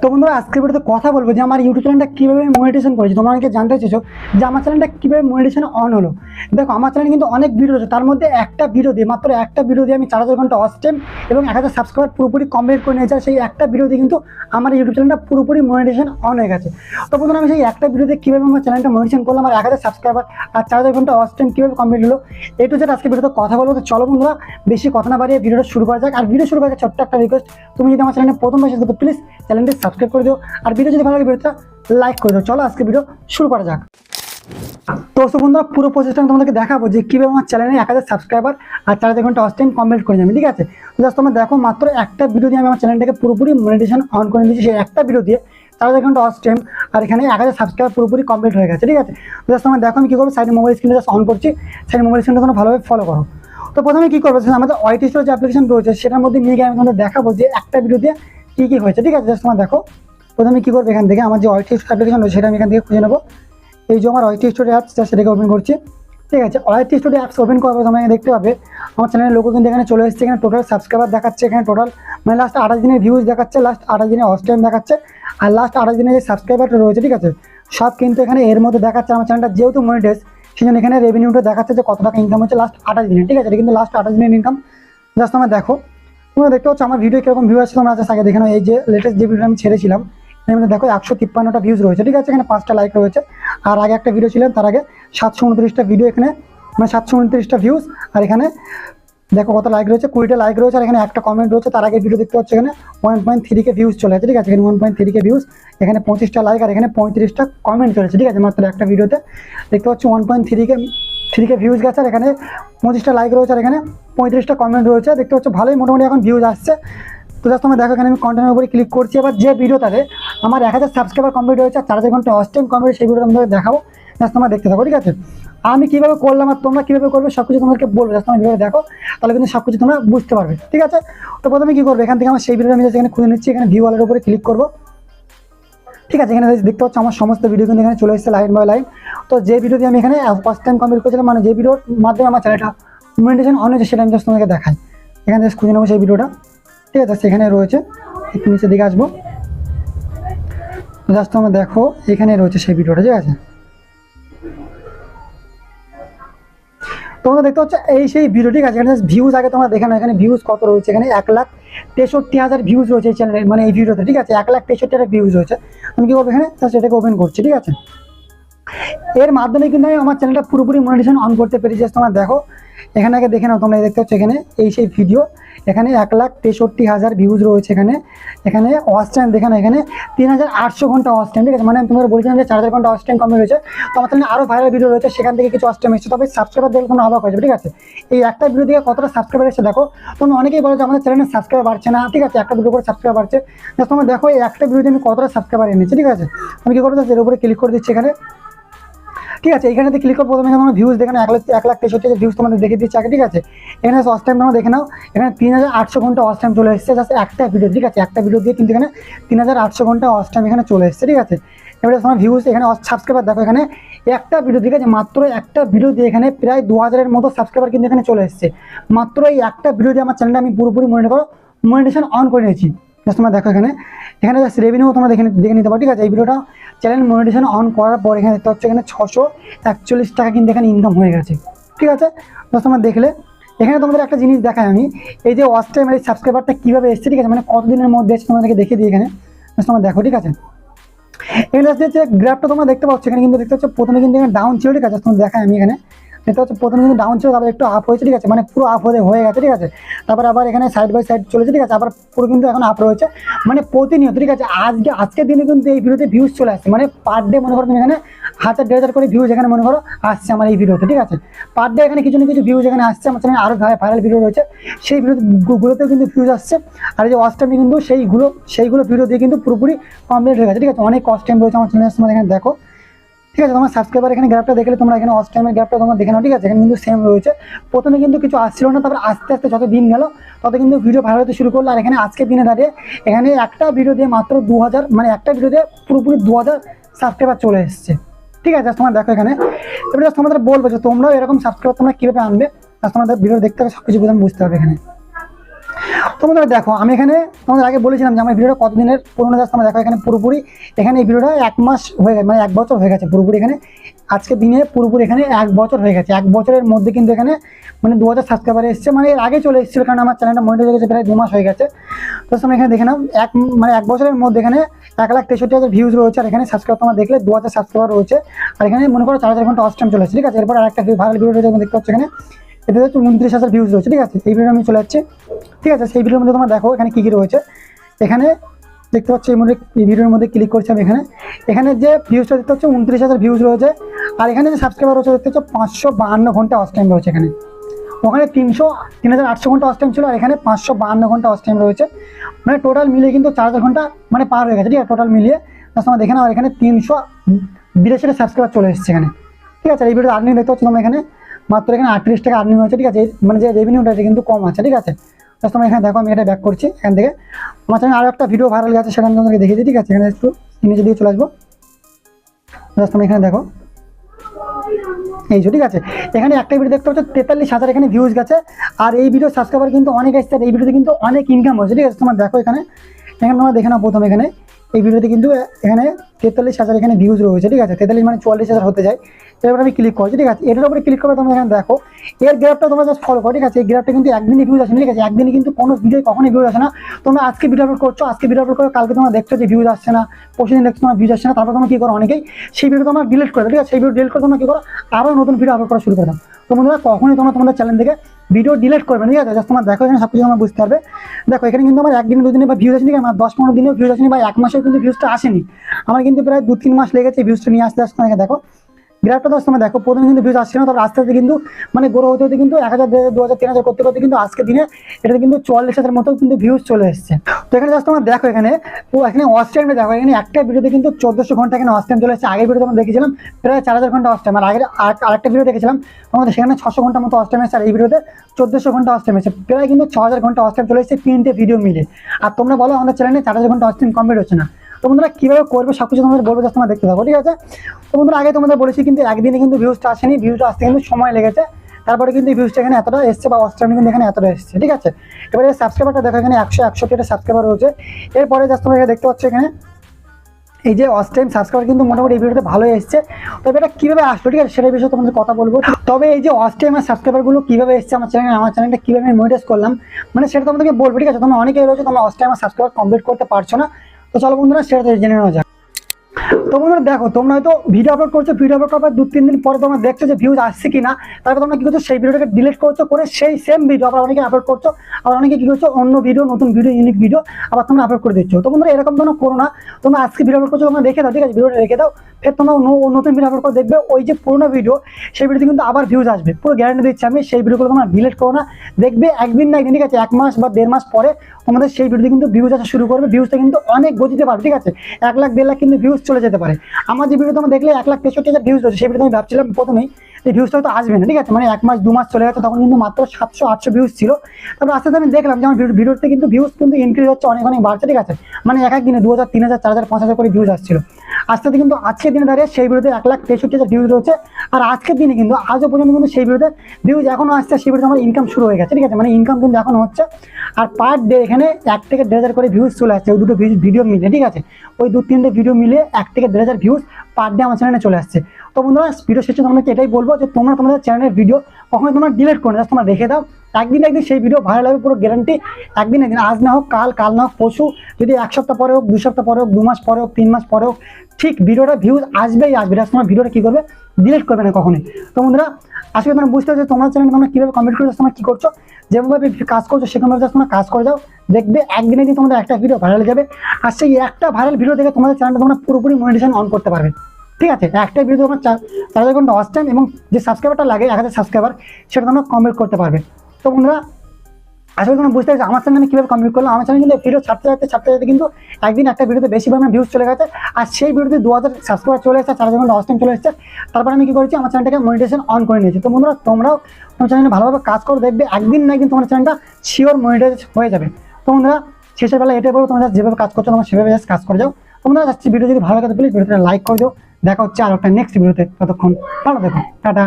তো বন্ধুরা, আজকের ভিডিওতে কথা বলব যে আমার ইউটিউব চ্যানেলটা কীভাবে মনিটেশন করেছি। তোমরা অনেকে জানতে চেয়েছো যে আমার চ্যানেলটা কীভাবে মনিটেশন অন হলো। দেখো, আমার চ্যানেলে কিন্তু অনেক ভিডিও রয়েছে। তার মধ্যে একটা ভিডিও দিয়ে, মাত্র একটা ভিডিও দিয়ে আমি চার হাজার ঘণ্টা অস্টেম এবং এক হাজার সাবস্ক্রাইবার পুরোপুরি কমপ্লিট করে নিয়েছি। সেই একটা ভিডিও দিয়ে কিন্তু আমার ইউটিউব চ্যানেলটা পুরোপুরি মনিটেশন অন হয়ে গেছে। তো বন্ধুরা, আমি সেই একটা ভিডিওতে কীভাবে আমার চ্যানেলটা মনিটেশন করলাম আর এক হাজার সাবস্ক্রাইবার আর চার হাজার ঘণ্টা অস্টেম কীভাবে কমপ্লিট হলো এটু যেটা আজকে ভিডিওতে কথা বলব। তো চলো বন্ধুরা, বেশি কথা না বাড়িয়ে ভিডিওটা শুরু করা যাক। আর ভিডিও শুরু করার আগে ছোট্ট একটা রিকোয়েস্ট তুমি যদি আমার চ্যানেলে প্রথম এসে তো প্লিজ চ্যানেলটি সাবস্ক্রাইব করে দিও। আর ভিডিও যদি ভালো লাগে ভিডিওটা লাইক করে দিও। চলো আজকে ভিডিও শুরু করা যাক। তো সো বন্ধুরা, পুরো প্রসেসটা আমি তোমাদেরকে দেখাবো যে কীভাবে আমার চ্যানেলে এক হাজার সাবস্ক্রাইবার আর চার হাজার ঘণ্টা অস কমপ্লিট করে যাবে, ঠিক আছে? জাস্ট তোমরা দেখো মাত্র একটা ভিডিও দিয়ে আমি আমার চ্যানেলটাকে পুরোপুরি মনিটেশন অন করে দিয়েছি সেই একটা ভিডিও দিয়ে চার হাজার ঘণ্টা অস আর এখানে এক হাজার সাবস্ক্রাইবার পুরোপুরি কমপ্লিট হয়ে গেছে, ঠিক আছে? জাস্ট তোমরা দেখো আমি কী করব? সাইড মোবাইল স্ক্রিনে জাস্ট অন করছি। সাইড মোবাইল স্ক্রিনটা তোমরা ভালোভাবে ফলো করো। তো প্রথমে কী করব? আমাদের ওয়াইটি স্টোর যে অ্যাপ্লিকেশন রয়েছে, সেটার মধ্যে নিয়ে গিয়ে আমি তোমাদের দেখাবো যে একটা ভিডিও দিয়ে কী কী হয়েছে, ঠিক আছে জাস্ট তোমরা দেখো। প্রথমে কী করব এখান থেকে, আমার যে ওয়াইটি স্টোর অ্যাপ্লিকেশন রয়েছে, সেটা আমি এখান থেকে খুঁজে নেব। এই যে আমার ওয়াইটি স্টোরি অ্যাপস সেটাকে ওপেন করছি। ঠিক আছে ওয়াইটি স্টোরি অ্যাপস ওপেন করার পর তোমরা দেখতে পাবে, আমার চ্যানেলের লোক কিন্তু এখানে চলে এসেছে, এখানে টোটাল সাবস্ক্রাইবার দেখাচ্ছে, এখানে টোটাল মানে লাস্ট আঠাশ দিনের ভিউজ দেখাচ্ছে লাস্ট আঠাশ দিনের অস টাইম দেখাচ্ছে, আর লাস্ট আঠাশ দিনের যে সাবস্ক্রাইবারটা রয়েছে, ঠিক আছে, সব কিন্তু এখানে এর মধ্যে দেখাচ্ছে আমার চ্যানেলটা যেহেতু মনিটাইজ সেই জন্য এখানে রেভিনিউটা দেখাচ্ছে যে কত টাকা ইনকাম হচ্ছে লাস্ট আঠাশ দিনে, ঠিক আছে, এটা কিন্তু লাস্ট আঠাশ দিনের ইনকাম জাস্ট তোমরা দেখো তোমরা দেখতে পাচ্ছ আমার ভিডিও কীরকম ভিউ তোমরা আজকে আগে দেখে এই যে লেটেস্ট যে ভিডিও আমি ছেড়েছিলাম মধ্যে দেখো একশো তিপ্পান্নটা ভিউজ রয়েছে, ঠিক আছে? এখানে পাঁচটা লাইক রয়েছে। আর আগে একটা ভিডিও ছিলেন তার আগে সাতশো উনত্রিশটা ভিডিও এখানে মানে সাতশো উনত্রিশটা ভিউজ আর এখানে দেখো কত লাইক রয়েছে, কুড়িটা লাইক রয়েছে, আর এখানে একটা কমেন্ট রয়েছে, তার আগে ভিডিও দেখতে পাচ্ছ এখানে ওয়ান পয়েন্ট থ্রিকে ভিউজ চলে আছে, ঠিক আছে? এখানে ওয়ান পয়েন্ট থ্রিকে ভিউজ এখানে পঁচিশটা লাইক আর এখানে পঁয়ত্রিশটা কমেন্ট চলেছে, ঠিক আছে? মাত্র একটা ভিডিওতে দেখতে পাচ্ছি one point three K three K views গেছে আর এখানে পঁচিশটা লাইক রয়েছে আর এখানে পঁয়ত্রিশটা কমেন্ট রয়েছে। দেখতে পাচ্ছ ভালোই মোটামুটি এখন ভিউজ আসছে। তো জাস্ট তোমরা দেখো এখানে আমি কন্টেন্টের উপরে ক্লিক করছি। এবার যে ভিডিওটাতে আমার এক হাজার সাবস্ক্রাইবার কমপ্লিট হয়েছে আর চার হাজার ঘণ্টা অস্টেম কমপ্লিট সেই ভিডিওটা তোমাদের দেখাবো। জাস্ট তোমরা দেখতে থাকো, ঠিক আছে? আমি কীভাবে করলাম আর তোমরা কীভাবে করবে সব কিছু তোমাদেরকে বলব। জাস্ট তোমরা ভিডিও দেখো, তাহলে কিন্তু সব কিছু তোমরা বুঝতে পারবে, ঠিক আছে? তো প্রথমে কী করবে? এখান থেকে আমার সেই ভিডিওটা আমি এখানে খুঁজে নিচ্ছি। এখানে ভিউ ওয়ালের উপরে ক্লিক করব। ঠিক আছে, এখানে দেখতে পাচ্ছ আমার সমস্ত ভিডিও কিন্তু এখানে চলে এসেছে লাইন বাই লাইন তো যে ভিডিও দিয়ে আমি এখানে ফার্স্ট টাইম কমপ্লিট করেছিলাম মানে যে ভিডিওর মাধ্যমে আমার চ্যানেলটা মনিটেশন অন হয়েছে সেটা আমি জাস্ট তোমাকে দেখাই। এখানে খুঁজে নেব সেই ভিডিওটা ঠিক আছে, সেখানে রয়েছে। একটু নিচের দিকে আসব। জাস্ট তোমরা দেখো, এখানে রয়েছে সেই ভিডিওটা ঠিক আছে? তোমরা দেখতে পাচ্ছ, এই সেই ভিডিও ঠিক আছে এখানে ভিউজ আগে তোমরা দেখে নাও, এখানে ভিউজ কত রয়েছে, এখানে এক লাখ তেষট্টি হাজার ভিউজ রয়েছে এই চ্যানেলের মানে এই ভিডিওতে, ঠিক আছে? এক লাখ তেষট্টি হাজার ভিউজ রয়েছে। আমি কী করব এখানে? জাস্ট এটাকে ওপেন করছি, ঠিক আছে? এর মাধ্যমে কিন্তু আমি আমার চ্যানেলটা পুরোপুরি মনিটেশন অন করতে পেরেছি তোমরা দেখো। এখানে আগে দেখে নাও, তোমরা দেখতে পাচ্ছ এখানে এই সেই ভিডিও এখানে এক লাখ তেষট্টি হাজার ভিউজ রয়েছে এখানে। এখানে ওয়াচ টাইম দেখে না এখানে তিন হাজার আটশো ঘণ্টা ওয়াচ টাইম ঠিক আছে? মানে আমি তোমাদের বলছিলাম যে চার হাজার ঘণ্টা ওয়াচ টাইম কমে রয়েছে। তো আমার চ্যানেলে আরও ভাইরাল ভিডিও রয়েছে, সেখান থেকে কিছু ওয়াচ টাইম এসেছে। তবে সাবস্ক্রাইবার দেখলে কোনো অবাক হয়ে যাবে ঠিক আছে? এই একটা ভিডিও থেকে কতটা সাবস্ক্রাইবার এসে দেখো। তোমরা অনেকেই বলো যে আমাদের চ্যানেলে সাবস্ক্রাইবার বাড়ছে না, ঠিক আছে? একটা দুটো করে সাবস্ক্রাইবার বাড়ছে। তোমরা দেখো, এই একটা ভিডিওতে আমি কতটা সাবস্ক্রাইবার এনেছি, ঠিক আছে? আমি কী করব এর উপরে ক্লিক করে দিচ্ছি এখানে। ঠিক আছে, এখানে ক্লিক করো, প্রথমে এখানে ভিউজ দেখেন এক লাখ এক লাখ তেষট্টি ভিউজ তোমাদের দেখে দিচ্ছি আগে ঠিক আছে? এখানে ওয়াচ টাইম তোমরা দেখে নাও, এখানে তিন হাজার আটশো ঘণ্টা ওয়াচ টাইম চলে এসেছে জাস্ট একটা ভিডিও ঠিক আছে? একটা ভিডিও দিয়ে কিন্তু এখানে তিন হাজার আটশো ঘণ্টা ওয়াচ টাইম এখানে চলে এসেছে, ঠিক আছে? এবারে তোমার ভিউজ এখানে সাবস্ক্রাইবার দেখো এখানে একটা ভিডিও ঠিক আছে? মাত্র একটা ভিডিও দিয়ে এখানে প্রায় দু হাজারের মতো সাবস্ক্রাইবার কিন্তু এখানে চলে এসেছে। মাত্র এই একটা ভিডিও দিয়ে আমার চ্যানেলটা আমি পুরোপুরি মনে করো মনিটেশন অন করে নিয়েছি। জাস্ট তোমরা দেখো এখানে। এখানে জাস্ট রেভিনিউ তোমরা দেখে দেখে নিতে পারো, ঠিক আছে? এই ভিডিওটা চ্যানেল মনিটেশন অন করার পর এখানে দেখতে হচ্ছে এখানে ছশো একচল্লিশ টাকা কিন্তু এখানে ইনকাম হয়ে গেছে, ঠিক আছে? জাস্ট তোমরা দেখলে, এখানে তোমাদের একটা জিনিস দেখায় আমি। এই যে ওয়াচ টাইম এই সাবস্ক্রাইবারটা কীভাবে এসছে, ঠিক আছে? মানে কতদিনের মধ্যে এসছে তোমাদেরকে দেখে দিই এখানে। জাস্ট তোমরা দেখো, ঠিক আছে? এখানে হচ্ছে গ্রাফটা তোমরা দেখতে পাচ্ছ, এখানে কিন্তু দেখতে পাচ্ছ প্রথমে কিন্তু এখানে ডাউন ছিল, ঠিক আছে? তোমার দেখায় আমি এখানে। দেখতে পাচ্ছ প্রথমে কিন্তু ডাউন ছিল, তারপর একটু আপ হয়েছে, ঠিক আছে? মানে পুরো আপ হয়ে হয়ে গেছে, ঠিক আছে? তারপর আবার এখানে সাইড বাই সাইড চলেছে, ঠিক আছে? আবার পুরো কিন্তু এখন আপ রয়েছে। মানে প্রতিনিয়ত, ঠিক আছে? আজকে আজকের দিনে কিন্তু এই ভিডিওতে ভিউজ চলে আসছে। মানে পার ডে মনে করো তুমি এখানে হাজার, দেড় হাজার করে ভিউজ এখানে মনে করো আসছে আমার এই ভিডিওতে, ঠিক আছে? পার ডে এখানে কিছু না কিছু ভিউজ এখানে আসছে। আমার চ্যানেলে আরও ভাইরাল ভিডিও রয়েছে। সেই ভিডিওগুলোতেও কিন্তু ভিউজ আসছে। আর যে ওয়াচ টাইমে কিন্তু সেইগুলো সেইগুলো ভিডিও দিয়ে কিন্তু পুরোপুরি কমপ্লিট হয়ে গেছে, ঠিক আছে? অনেক কস্ট টাইম রয়েছে আমার চ্যানেলের এখানে দেখো। ঠিক আছে, তোমার সাবস্ক্রাইবার এখানে গ্রাফটা দেখলে তোমরা এখানে অস টাইমের গ্রাফটা তোমরা দেখে নাও, ঠিক আছে? এখানে কিন্তু সেম রয়েছে। প্রথমে কিন্তু কিছু আসছিল না, তারপর আস্তে আস্তে যত দিন গেল, তত কিন্তু ভিডিও ভাইরাল হতে শুরু করল। আর এখানে আজকে দিনে দাঁড়িয়ে এখানে একটা ভিডিও দিয়ে মাত্র দু হাজার মানে একটা ভিডিও দিয়ে পুরোপুরি দু হাজার সাবস্ক্রাইবার চলে এসছে। ঠিক আছে তোমার দেখো এখানে। এবার তোমাদের বলব যে তোমরাও এরকম সাবস্ক্রাইবার তোমরা কীভাবে আনবে তোমাদের ভিডিও দেখতে হবে সব কিছু বুঝতে হবে এখানে। তোমরা দেখো, আমি এখানে তোমাদের আগে বলেছিলাম যে আমার ভিডিওটা কতদিনের পুরোনো জাস্ট তোমরা দেখো এখানে পুরোপুরি, এখানে এই ভিডিওটা এক মাস হয়ে গেছে মানে এক বছর হয়ে গেছে পুরোপুরি এখানে। আজকে দিনে পুরোপুরি এখানে এক বছর হয়ে গেছে, এক বছরের মধ্যে কিন্তু এখানে মানে দু হাজার সাবস্ক্রাইবার এসছে মানে এর আগে চলে এসেছিল কারণ আমার চ্যানেলটা মনিটাইজ হয়ে গেছে প্রায় দু মাস হয়ে গেছে। তো তোমরা এখানে দেখে এক মানে এক বছরের মধ্যে এখানে এক লাখ তেষট্টি হাজার ভিউজ রয়েছে, আর এখানে সাবস্ক্রাইব তোমরা দেখলে দু হাজার সাবস্ক্রাইবার রয়েছে। আর এখানে মনে করো চার হাজার ঘণ্টা অস্টাম চলে আসছে ঠিক আছে? এরপর আরেকটা ভাইরাল ভিডিও রয়েছে দেখতে পাচ্ছ এখানে। এতে হচ্ছে উনত্রিশ হাজার ভিউজ রয়েছে, ঠিক আছে? এই ভিডিও আমি চলে যাচ্ছি। ঠিক আছে, সেই ভিডিওর মধ্যে তোমরা দেখো এখানে কী কী রয়েছে। এখানে দেখতে পাচ্ছ, এই মধ্যে এই ভিডিওর মধ্যে ক্লিক করছি আমি এখানে। এখানে যে ভিউজটা দেখতে হচ্ছে উনত্রিশ হাজার ভিউজ রয়েছে। আর এখানে যে সাবস্ক্রাইবার রয়েছে, দেখতে পাচ্ছ, পাঁচশো বাহান্ন ঘণ্টা অস টাইম রয়েছে এখানে। ওখানে তিনশো, তিন হাজার আটশো ঘণ্টা অস টাইম ছিল, আর এখানে পাঁচশো বাহান্ন ঘণ্টা অস টাইম রয়েছে। মানে টোটাল মিলিয়ে কিন্তু চার হাজার ঘণ্টা মানে পার হয়ে গেছে, ঠিক আছে? টোটাল মিলিয়ে। তার সময় দেখে নাও, আর এখানে তিনশো বিরাশিটা সাবস্ক্রাইবার চলে এসেছে এখানে। ঠিক আছে, এই ভিডিও আর্নিং দেখতে পাচ্ছ তোমরা এখানে। মাত্র এখানে আটত্রিশ টাকা আর্নিং হয়েছে, ঠিক আছে? মানে যে রেভিনিউটা কিন্তু কম আছে, ঠিক আছে? তোমরা এখানে দেখো, আমি এটা ব্যাক করছি এখান থেকে। আমার চ্যানেলে আরও একটা ভিডিও ভাইরাল গেছে, সেটা আমি দেখিয়ে দিই ঠিক আছে? এখানে একটু নিচে দিয়ে চলে আসব। তোমরা এখানে দেখো। এই যে, ঠিক আছে? এখানে একটা ভিডিও দেখতে পাচ্ছ, তেতাল্লিশ হাজার এখানে ভিউজ গেছে। আর এই ভিডিও সাবস্ক্রাইবার কিন্তু অনেক আর এই ভিডিওতে কিন্তু অনেক ইনকাম হয়েছে, ঠিক আছে? তোমার দেখো এখানে। এখানে তোমরা দেখে নাও প্রথম এখানে। এই ভিডিওতে কিন্তু এখানে তেতাল্লিশ হাজার এখানে ভিউজ রয়েছে, ঠিক আছে? তেতাল্লিশ মানে চুয়াল্লিশ হাজার হতে যায়। এবার আমি ক্লিক করছি, ঠিক আছে? এটার উপরে ক্লিক করে তোমরা এখানে দেখো, এর গ্রাফটা তোমরা জাস্ট ফলো করো, ঠিক আছে? এই গ্রাফটা কিন্তু একদিনই ভিউজ আসে ঠিক আছে? একদিনই কিন্তু কোনো ভিডিও কখনোই ভিউজ আসে না। তোমরা আজকে ভিডিও আপলোড করছ, আজকে ভিডিও আপলোড করো, কালকে তোমরা দেখছ যে ভিউজ আসছে না পরশু দিন দেখছ তোমার ভিউজ আসছে না, তারপর তোমরা কি করো অনেকেই, সেই ভিডিও তোমরা ডিলিট করে ঠিক আছে? সেই ভিডিও ডিলিট করে তোমরা কি করো আবার নতুন ভিডিও আপলোড করা শুরু করে দাও। তো বন্ধুরা, কখনোই তোমরা তোমাদের চ্যানেল থেকে ভিডিও ডিলিট করবে ঠিক আছে? জাস্ট তোমার দেখো এখানে সব কিছু তোমরা বুঝতে পারবে। দেখো, এখানে কিন্তু আমার একদিন দুদিনে বা ভিউজ আসেনি আমার দশ পনেরো দিনেও ভিউজ আসেনি বা এক মাসেও কিন্তু ভিউজটা আসেনি। আমার কিন্তু প্রায় দু তিন মাস লেগেছে ভিউজটা নিয়ে আসতে আসতে দেখো। বিরাটটা দশ সময় দেখো, প্রথমে কিন্তু ভিউজ আসছে না তবে আস্তে আস্তে কিন্তু মানে গ্রো হতে হতে কিন্তু এক হাজার দু হাজার, তিন হাজার করতে করতে কিন্তু আজকে দিনে এটা কিন্তু চল্লিশ হাজার মতো কিন্তু ভিউজ চলে এসছে। তো এখানে জাস্ট তোমরা দেখো এখানে, ও এখানে টাইমটা দেখো, এখানে একটা ভিডিওতে কিন্তু চোদ্দশো ঘণ্টা এখানে অস টাইম চলে এসেছে। আগের ভিডিও আমরা দেখেছিলাম প্রায় চার হাজার ঘণ্টা অস টাইম আর আগের, আর- আরেকটা ভিডিও দেখেছিলাম, আমাদের সেখানে ছশো ঘণ্টা মতো অস টাইম এসেছে, আর এই ভিডিওতে চোদ্দশো ঘণ্টা অস টাইম এসেছে। প্রায় কিন্তু ছ হাজার ঘণ্টা অস টাইম চলে এসেছে তিনটে ভিডিও মিলে। আর তোমরা বলো আমাদের চ্যানেলে চার হাজার ঘণ্টা অস টাইম কমপ্লিট হচ্ছে না। তো বন্ধুরা, কীভাবে করবে সব কিছু তোমাদের বলব তোমরা দেখতে থাকো, ঠিক আছে? তো বন্ধুরা, আগে তোমাদের বলেছি কিন্তু একদিনে কিন্তু ভিউজটা আসেনি ভিউজটা আসতে কিন্তু সময় লেগেছে। তারপরে কিন্তু ভিউজটা এখানে এতটা এসছে বা অস্ট্রাম কিন্তু এখানে এতটা এসছে, ঠিক আছে? এবারে সাবস্ক্রাইবারটা দেখো এখানে একশো একষট্টিটা সাবস্ক্রাইবার রয়েছে। এরপরে জাস্ট তোমরা দেখতে পাচ্ছ এখানে, এই যে অস টাইম সাবস্ক্রাইবার কিন্তু মোটামুটি এই ভিডিওতে ভালোই এসছে। তবে এটা কীভাবে আসলো, ঠিক আছে? সেটার বিষয়ে তোমাদের কথা বলব। তবে এই যে অস টাইম আর সাবস্ক্রাইবারগুলো কীভাবে এসছে আমার চ্যানেলে আমার চ্যানেলটা কীভাবে আমি মনিটাইজ করলাম মানে সেটা তোমাদেরকে বলব, ঠিক আছে? তোমরা অনেকেই রয়েছে, তোমরা অস টাইম আর সাবস্ক্রাইবার কমপ্লিট করতে পারছ না। তো চলো বন্ধুরা সেটা জেনে নেওয়া যাক তো দেখো, তোমরা হয়তো ভিডিও আপলোড করছ ভিডিও আপলোড করার দু তিন দিন পরে তোমরা দেখছ যে ভিউজ আসছে কি না তারপর তোমরা কি করছ, সেই ভিডিওটাকে ডিলিট করছ, করে সেই সেম ভিডিও আবার অনেকে আপলোড করছ, আবার অনেকে কি করছ, অন্য ভিডিও নতুন ভিডিও ইউনিক ভিডিও আবার তোমরা আপলোড করে দিচ্ছ। তো এরকম করো না। তোমরা আজকে ভিডিও আপলোড করছ, তোমরা দাও, ঠিক আছে? ভিডিওটা রেখে দাও। ফের তোমরা নতুন ভিডিও আপলোড করে দেখবে, ওই যে পুরোনো ভিডিও সেই ভিডিওতে কিন্তু আবার ভিউজ আসবে। পুরো গ্যারান্টি দিচ্ছি আমি, সেই ভিডিওগুলো তোমরা ডিলিট করো না। দেখবে একদিন না একদিন, ঠিক আছে, এক মাস বা দেড় মাস পরে তোমাদের সেই ভিডিওতে কিন্তু ভিউজ আসা শুরু করবে। ভিউজটা কিন্তু অনেক গতিতে পারবে ঠিক আছে? এক লাখ, দেড় লাখ কিন্তু ভিউজ চলে যেতে পারে। আমার যে ভিডিও তোমার দেখলে এক লাখ তেষট্টি হাজার ভিউজ রয়েছে, সেই ভিডিও আমি ভাবছিলাম প্রথমেই এই ভিউজটা তো আসবে না, ঠিক আছে? মানে এক মাস, দু মাস চলে গেছে, তখন কিন্তু মাত্র সাতশো, আটশো ভিউজ ছিল। তারপর আস্তে আস্তে আমি দেখলাম যে আমার ভিডিও- ভিডিওতে কিন্তু ভিউজ কিন্তু ইনক্রিজ হচ্ছে, অনেক অনেক বাড়ছে, ঠিক আছে? মানে এক এক দিনে দু হাজার, তিন হাজার, চার হাজার, পাঁচ হাজার করে ভিউজ আসছিল। আস্তে আস্তে কিন্তু আজকের দিনে দাঁড়িয়ে সেই ভিডিওতে এক লাখ তেষট্টি হাজার ভিউজ রয়েছে। আর আজকের দিনে কিন্তু, আজও পর্যন্ত কিন্তু সেই ভিডিওতে ভিউজ এখনও আসছে, সেই ভিডিওতে আমার ইনকাম শুরু হয়ে গেছে, ঠিক আছে? মানে ইনকাম কিন্তু এখনও হচ্ছে। আর পার ডে এখানে এক থেকে দেড় হাজার করে ভিউজ চলে আসছে ওই দুটো ভিডিও মিলে, ঠিক আছে? ওই দু তিনটে ভিডিও মিলে এক থেকে দেড় হাজার ভিউজ পার ডে আমার চ্যানেলে চলে আসছে। তো বন্ধুরা ভিডিও শেষে তোমাকে এটাই বলব যে তোমরা তোমাদের চ্যানেলের ভিডিও কখনো তোমার ডিলেট করো না তোমরা রেখে দাও। একদিন একদিন সেই ভিডিও ভাইরাল হবে, পুরো গ্যারান্টি একদিন একদিন। আজ না হোক, কাল কাল না হোক, পরশু, যদি এক সপ্তাহ পরে হোক, দু সপ্তাহ পরে হোক, দু মাস পরে হোক, তিন মাস পরে হোক, ঠিক ভিডিওটা ভিউজ আসবেই আসবে। জাস্ট তোমার ভিডিওটা কী করবে ডিলিট করবে না কখনোই। তো বন্ধুরা আসলে তোমরা বুঝতে পারছ তোমার চ্যানেল তোমরা কীভাবে কমেন্ট করছ, তোমরা কী করছ, যেভাবে কাজ করছ, সেখানে জাস্ট তোমরা কাজ করে যাও, দেখবে একদিনে দিন তোমাদের একটা ভিডিও ভাইরাল যাবে। আর সেই একটা ভাইরাল ভিডিও দেখে তোমাদের চ্যানেলটা তোমরা পুরোপুরি মনিটেশন অন করতে পারবে। ঠিক আছে? একটা ভিডিও তোমার চার হাজার ঘণ্টা ওয়াচ টাইম এবং যে সাবস্ক্রাইবারটা লাগে, এক হাজার সাবস্ক্রাইবার সেটা তোমরা কমপ্লিট করতে পারবে। তো বন্ধুরা আসলে তোমরা বুঝতে পারছ, আমার চ্যানেল আমি কীভাবে কমপ্লিট করলাম? আমার চ্যানেল কিন্তু ভিডিও ছাড়তে ছাড়তে ছাড়তে ছাড়তে কিন্তু একদিন একটা ভিডিওতে বেশি পরিমাণে ভিউজ চলে গেছে। আর সেই ভিডিওতে দু হাজার সাবস্ক্রাইবার চলে এসেছে, চার হাজার টাইম চলে এসেছে। তারপর আমি কী করেছি, আমার চ্যানেলটাকে মনিটেশন অন করে নিয়েছি। তো বন্ধুরা, তোমরাও তোমার চ্যানেলে ভালোভাবে কাজ করে, দেখবে একদিন না একদিন তোমার চ্যানেলটা শিওর মনিটাইজ হয়ে যাবে। তো বন্ধুরা, শেষের বেলা এটাই বলব, তোমরা যেভাবে কাজ করছ, তোমরা সেভাবে কাজ করে যাও। তোমরা যাচ্ছি ভিডিও যদি ভালো লাগে প্লিজ ভিডিওটা লাইক করে দিও। দেখা হচ্ছে আর একটা নেক্সট ভিডিওতে ততক্ষণ ভালো দেখো টাটা।